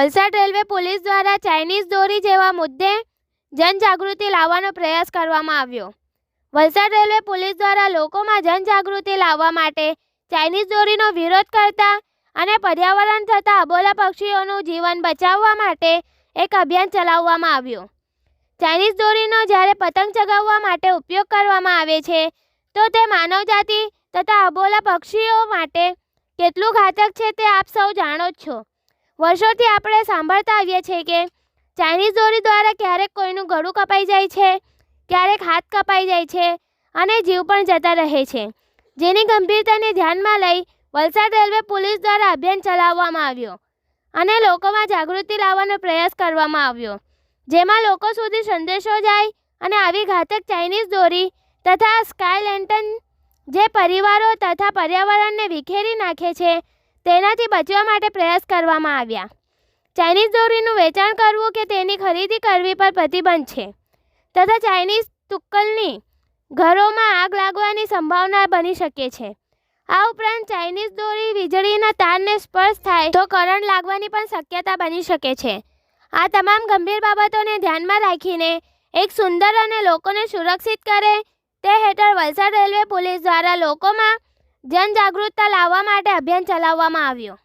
Valsad railway police દ્વારા Chinese દોરી જેવા મુદ્દે જનજાગૃતિ લાવવાનો પ્રયાસ કરવામાં આવ્યો. વલસાડ રેલવે પોલીસ દ્વારા લોકોમાં જનજાગૃતિ લાવવા માટે ચાઇનીઝ દોરીનો વિરોધ કરતા અને પર્યાવરણ થતા અબોલા પક્ષીઓનું જીવન બચાવવા માટે એક અભિયાન ચલાવવામાં આવ્યું. ચાઇનીઝ દોરીનો જ્યારે પતંગ ચગાવવા માટે ઉપયોગ કરવામાં આવે છે, તો તે માનવજાતિ તથા અબોલા પક્ષીઓ માટે કેટલું ઘાતક છે તે આપ સૌ જાણો જ છો. વર્ષોથી આપણે સાંભળતા આવીએ છીએ કે ચાઇનીઝ દોરી દ્વારા ક્યારેક કોઈનું ગળું કપાઈ જાય છે, ક્યારેક હાથ કપાઈ જાય છે અને જીવ પણ જતા રહે છે. જેની ગંભીરતાને ધ્યાનમાં લઈ વલસાડ રેલવે પોલીસ દ્વારા અભિયાન ચલાવવામાં આવ્યો અને લોકોમાં જાગૃતિ લાવવાનો પ્રયાસ કરવામાં આવ્યો. જેમાં લોકો સુધી સંદેશો જાય અને આવી ઘાતક ચાઇનીઝ દોરી તથા સ્કાય લેન્ટન જે પરિવારો તથા પર્યાવરણને વિખેરી નાખે છે તેનાથી બચવા માટે પ્રયાસ કરવામાં આવ્યા. ચાઇનીઝ દોરીનું વેચાણ કરવું કે તેની ખરીદી કરવી પર પ્રતિબંધ છે? તથા ચાઇનીઝ તુક્કલની ઘરોમાં આગ લાગવાની સંભાવના બની શકે છે? આ ઉપરાંત ચાઇનીઝ દોરી વીજળીના તારને સ્પર્શ થાય તો કરંટ લાગવાની પણ શક્યતા બની શકે છે. આ તમામ ગંભીર બાબતોને ધ્યાનમાં રાખીને એક સુંદર અને લોકોને સુરક્ષિત કરે તે હેઠળ વલસાડ રેલવે પોલીસ દ્વારા લોકોમાં જનજાગૃતતા લાવવા માટે અભિયાન ચલાવવામાં આવ્યું.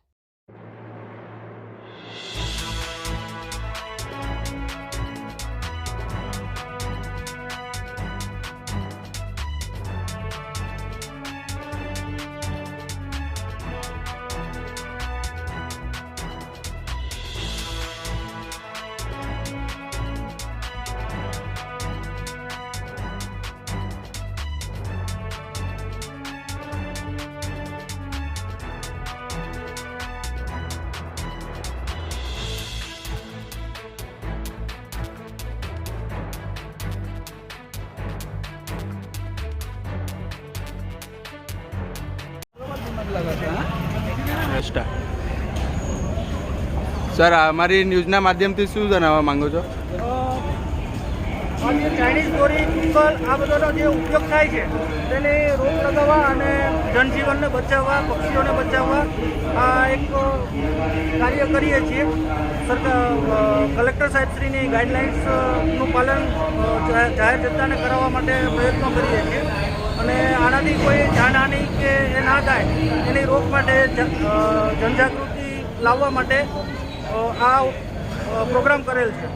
સર અમારી ન્યૂઝના માધ્યમથી શું જણાવવા માંગો છો? ચાઇનીઝ દોરી તુક્કલ આ બધાનો જે ઉપયોગ થાય છે, તેને રોક લગાવવા અને જનજીવનને બચાવવા, પક્ષીઓને બચાવવા, આ એક કાર્ય કરીએ છીએ. સરકાર કલેક્ટર સાહેબશ્રીની ગાઈડલાઇન્સનું પાલન જાહેર જનતાને કરાવવા માટે પ્રયત્નો કરીએ છીએ. અને આનાથી કોઈ જાનહાનિ કે એ ના થાય, એની રોક માટે જનજાગૃતિ લાવવા માટે આ પ્રોગ્રામ કરેલ છે.